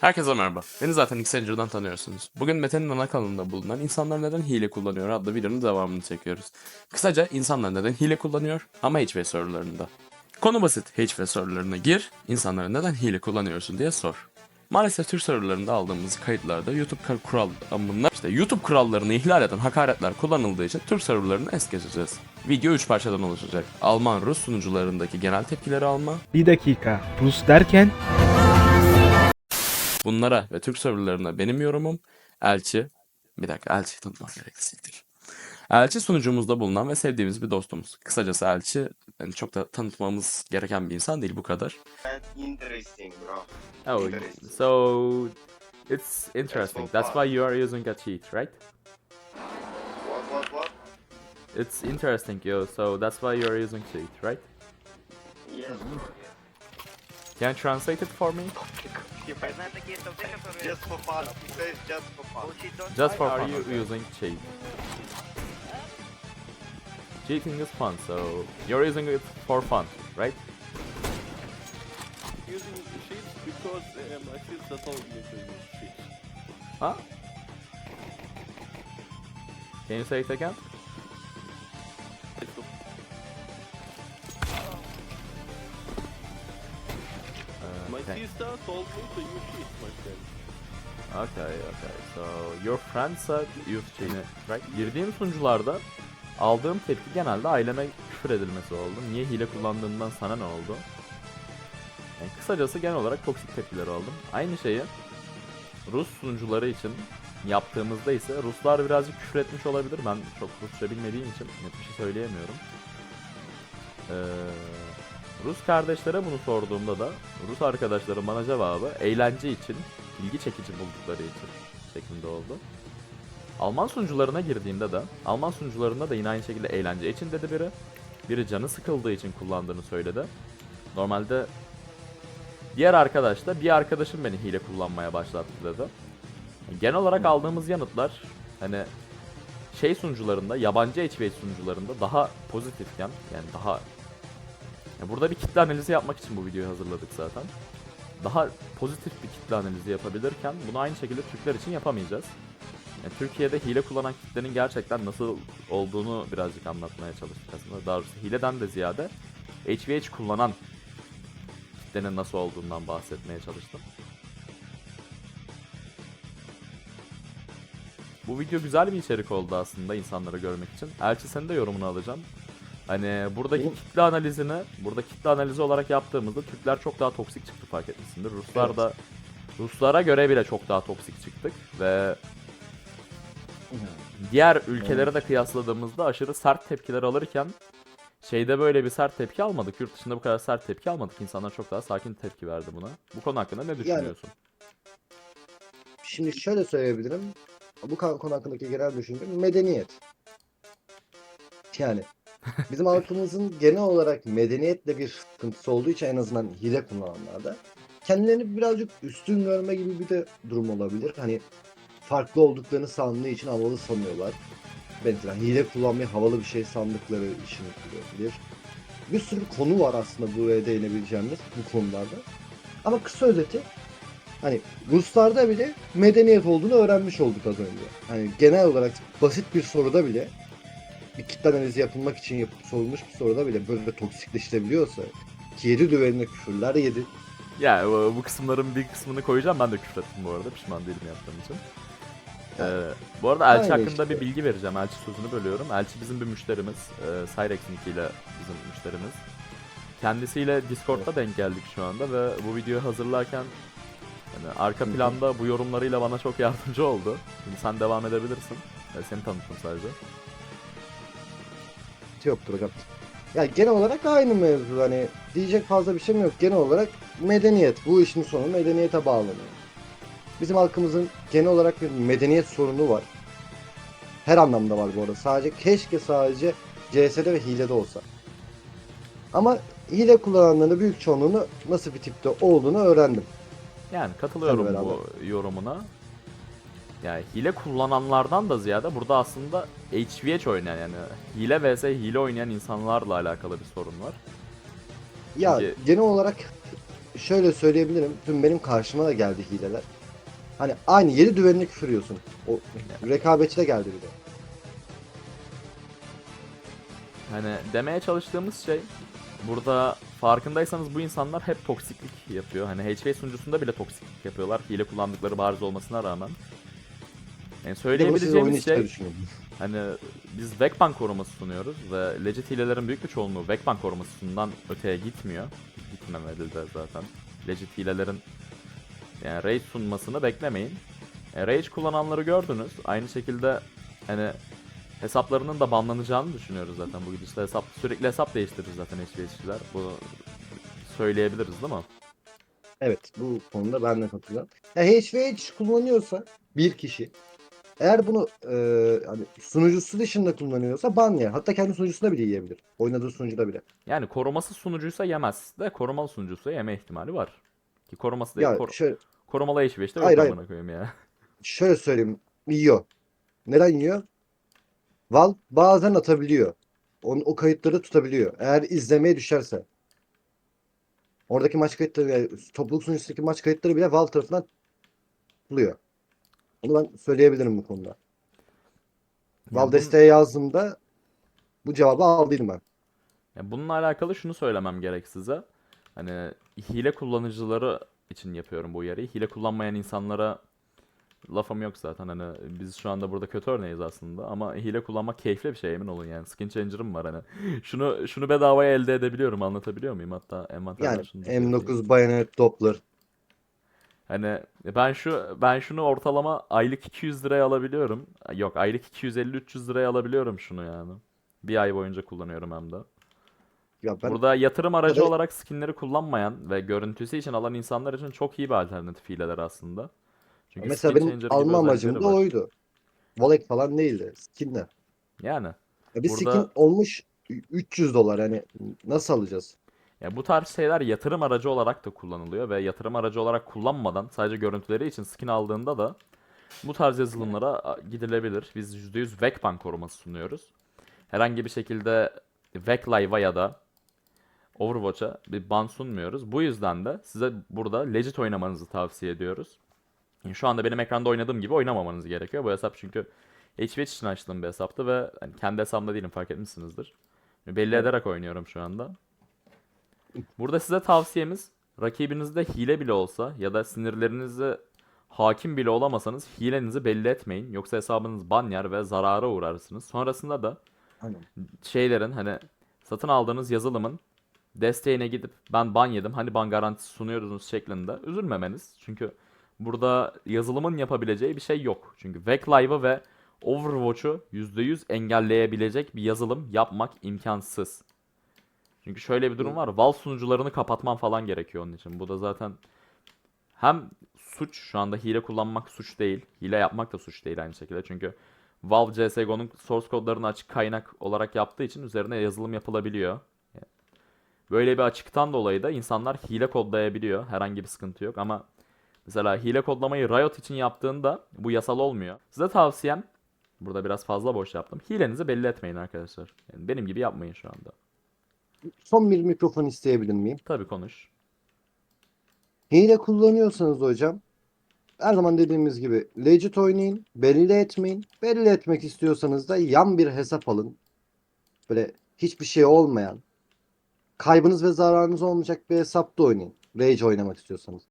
Herkese merhaba. Beni zaten Xanger'dan tanıyorsunuz. Bugün Mete'nin ana kanalında bulunan İnsanlar Neden Hile Kullanıyor adlı videonun devamını çekiyoruz. Kısaca insanlar neden hile kullanıyor ama HV sorularında. Konu basit. HV sorularına gir, insanlara neden hile kullanıyorsun diye sor. Maalesef Türk sorularında aldığımız kayıtlarda YouTube kural bunlar işte YouTube kurallarını ihlal eden hakaretler kullanıldığı için Türk sorularını es geçeceğiz. Video 3 parçadan oluşacak. Alman Rus sunucularındaki genel tepkileri alma, Bir dakika. Rus derken Bunlara ve Türk serverlarına benim yorumum Elçi. Bir dakika Elçi'yi tanıtmam gerekecektir. Elçi sunucumuzda bulunan ve sevdiğimiz bir dostumuz. Kısacası Elçi yani çok da tanıtmamız gereken bir insan değil bu kadar. That's interesting, bro. Oh, Interesting. so it's interesting. That's why you are using a cheat, right? What, what, what? It's interesting, yo. So that's why you are using cheat, right? Yes. Can you translate it for me? Just for fun. He says just for fun. Just for fun. Are you using cheat? Cheating is fun, so you're using it for fun, right? using sheets because uh, my sheets that all you to use sheets. Huh? Can you say it again? Sister told me to sheets, my friend. Okay, okay. So your friend said use cheat, right? Girdiğim sunucularda aldığım tepki genelde aileme küfür edilmesi oldu. Niye hile kullandığımdan sana ne oldu? Yani kısacası genel olarak toksik tepkiler aldım. Aynı şeyi Rus sunucuları için yaptığımızda ise Ruslar birazcık küfür etmiş olabilir. Ben çok Rusça bilmediğim için net bir şey söyleyemiyorum. Ee, Rus kardeşlere bunu sorduğumda da Rus arkadaşlarım bana cevabı eğlence için, ilgi çekici buldukları için şeklinde oldu. Alman sunucularına girdiğimde de Alman sunucularında da yine aynı şekilde eğlence için dedi biri. Biri canı sıkıldığı için kullandığını söyledi. Normalde diğer arkadaş da bir arkadaşım beni hile kullanmaya başlattı dedi. Genel olarak aldığımız yanıtlar hani şey sunucularında, yabancı HV sunucularında daha pozitifken yani daha burada bir kitle analizi yapmak için bu videoyu hazırladık zaten. Daha pozitif bir kitle analizi yapabilirken bunu aynı şekilde Türkler için yapamayacağız. Yani Türkiye'de hile kullanan kitlenin gerçekten nasıl olduğunu birazcık anlatmaya çalıştık aslında. Daha doğrusu hileden de ziyade HVH kullanan kitlenin nasıl olduğundan bahsetmeye çalıştım. Bu video güzel bir içerik oldu aslında insanlara görmek için. Elçi senin de yorumunu alacağım. Hani buradaki kitle analizini, burada kitle analizi olarak yaptığımızda Türkler çok daha toksik çıktı fark etmişsindir. Ruslar Evet. da Ruslara göre bile çok daha toksik çıktık ve diğer ülkelere de kıyasladığımızda aşırı sert tepkiler alırken şeyde böyle bir sert tepki almadık. Yurt dışında bu kadar sert tepki almadık. İnsanlar çok daha sakin tepki verdi buna. Bu konu hakkında ne düşünüyorsun? Şimdi şöyle söyleyebilirim. Bu konu hakkındaki genel düşüncem medeniyet. Yani bizim halkımızın genel olarak medeniyetle bir sıkıntısı olduğu için en azından hile kullananlarda kendilerini birazcık üstün görme gibi bir de durum olabilir. Hani farklı olduklarını sandığı için havalı sanıyorlar. Mesela hile kullanmayı havalı bir şey sandıkları için olabilir. Bir sürü konu var aslında buraya değinebileceğimiz bu konularda. Ama kısa özeti hani Ruslarda bile medeniyet olduğunu öğrenmiş olduk az önce. Hani genel olarak basit bir soruda bile bir kitle analizi yapılmak için yapıp sorulmuş bir soruda bile böyle toksikleştirebiliyorsa ki yedi düvenine küfürler yedi. Ya bu bu kısımların bir kısmını koyacağım. Ben de küfür ettim bu arada. Pişman değilim yaptığım için. Ee, bu arada Elçi Aynen hakkında işte. bir bilgi vereceğim. Elçi sözünü bölüyorum. Elçi bizim bir müşterimiz. Ee, Cyrex nickiyle bizim müşterimiz. Kendisiyle Discord'da denk geldik şu anda ve bu videoyu hazırlarken yani arka planda bu yorumlarıyla bana çok yardımcı oldu. Şimdi sen devam edebilirsin. Ben seni tanıttım sadece. Yoktur hocam. Ya genel olarak aynı mevzu hani diyecek fazla bir şeyim yok. Genel olarak medeniyet. Bu işin sonu medeniyete bağlanıyor. Bizim halkımızın genel olarak bir medeniyet sorunu var. Her anlamda var bu arada. Sadece keşke sadece CS'de ve hilede olsa. Ama hile kullananların büyük çoğunluğunu nasıl bir tipte olduğunu öğrendim. Yani katılıyorum bu yorumuna. Yani hile kullananlardan da ziyade burada aslında HVH oynayan yani hile vs hile oynayan insanlarla alakalı bir sorun var. Ya Çünkü- genel olarak şöyle söyleyebilirim. Tüm benim karşıma da geldi hileler. Hani aynı yeri düvenine küfürüyorsun. O rekabetçi de geldi bir de. Hani demeye çalıştığımız şey burada farkındaysanız bu insanlar hep toksiklik yapıyor. Hani HV sunucusunda bile toksiklik yapıyorlar. Hile kullandıkları bariz olmasına rağmen. Yani söyleyebileceğimiz şey hani biz Vekban koruması sunuyoruz ve legit hilelerin büyük bir çoğunluğu Vekban korumasından öteye gitmiyor. Gitmemeli de zaten. Legit hilelerin yani rage sunmasını beklemeyin. E, rage kullananları gördünüz. Aynı şekilde hani hesaplarının da banlanacağını düşünüyoruz zaten bu gidişle. Hesap, sürekli hesap değiştirir zaten HVS'çiler. Bu söyleyebiliriz değil mi? Evet bu konuda ben de katılıyorum. Ya HVH kullanıyorsa bir kişi eğer bunu e, hani sunucusu dışında kullanıyorsa ban yer. Hatta kendi sunucusunda bile yiyebilir. Oynadığı sunucuda bile. Yani koruması sunucuysa yemez de korumalı sunucuysa yeme ihtimali var. Ki koruması değil, Ya kor- şöyle, korumalı Hayır, yok hayır. amına koyayım ya. şöyle söyleyeyim. Yiyor. Neden yiyor? Valve bazen atabiliyor. Onu, o kayıtları tutabiliyor. Eğer izlemeye düşerse. Oradaki maç kayıtları, yani topluluk sunucusundaki maç kayıtları bile Valve tarafından tutuluyor. Bunu ben söyleyebilirim bu konuda. Desteğe yazdığımda bu cevabı aldıydım ben. Ya bununla alakalı şunu söylemem gerek size. Hani hile kullanıcıları için yapıyorum bu uyarıyı. Hile kullanmayan insanlara lafım yok zaten. Hani biz şu anda burada kötü örneğiz aslında ama hile kullanmak keyifli bir şey emin olun yani. Skin changer'ım var hani. Şunu şunu bedavaya elde edebiliyorum anlatabiliyor muyum? Hatta envanterden Yani şunu da söyleyeyim. M9 Bayonet Doppler. Hani ben şu ben şunu ortalama aylık 200 liraya alabiliyorum. Yok aylık 250-300 liraya alabiliyorum şunu yani. Bir ay boyunca kullanıyorum hem de. Ya ben Burada yatırım aracı Tabii- olarak skinleri kullanmayan ve görüntüsü için alan insanlar için çok iyi bir alternatif hileler aslında. Çünkü mesela benim alma amacım da oydu. Wallet falan değildi. Skinler. Yani Ya bir Burada- skin olmuş 300 dolar hani nasıl alacağız? Ya bu tarz şeyler yatırım aracı olarak da kullanılıyor ve yatırım aracı olarak kullanmadan sadece görüntüleri için skin aldığında da bu tarz yazılımlara gidilebilir. Biz %100 VEC koruması sunuyoruz. Herhangi bir şekilde VEC Live'a ya da Overwatch'a bir ban sunmuyoruz. Bu yüzden de size burada legit oynamanızı tavsiye ediyoruz. Şu anda benim ekranda oynadığım gibi oynamamanız gerekiyor. Bu hesap çünkü HVH için açtığım bir hesaptı ve hani kendi hesabımda değilim fark etmişsinizdir. Belli ederek oynuyorum şu anda. Burada size tavsiyemiz rakibinizde hile bile olsa ya da sinirlerinizi hakim bile olamasanız hilenizi belli etmeyin. Yoksa hesabınız ban yer ve zarara uğrarsınız. Sonrasında da Aynen. şeylerin hani satın aldığınız yazılımın desteğine gidip ben ban yedim hani ban garantisi sunuyorsunuz şeklinde üzülmemeniz. Çünkü burada yazılımın yapabileceği bir şey yok. Çünkü VEC Live'ı ve Overwatch'u %100 engelleyebilecek bir yazılım yapmak imkansız. Çünkü şöyle bir durum var. Valve sunucularını kapatman falan gerekiyor onun için. Bu da zaten hem suç şu anda hile kullanmak suç değil. Hile yapmak da suç değil aynı şekilde. Çünkü Valve CSGO'nun source kodlarını açık kaynak olarak yaptığı için üzerine yazılım yapılabiliyor. Böyle bir açıktan dolayı da insanlar hile kodlayabiliyor. Herhangi bir sıkıntı yok ama mesela hile kodlamayı Riot için yaptığında bu yasal olmuyor. Size tavsiyem burada biraz fazla boş yaptım. Hilenizi belli etmeyin arkadaşlar. Yani benim gibi yapmayın şu anda. Son bir mikrofon isteyebilir miyim? Tabii konuş. Hile kullanıyorsanız hocam her zaman dediğimiz gibi legit oynayın, belli etmeyin. Belli etmek istiyorsanız da yan bir hesap alın. Böyle hiçbir şey olmayan, kaybınız ve zararınız olmayacak bir hesapta oynayın. Rage oynamak istiyorsanız.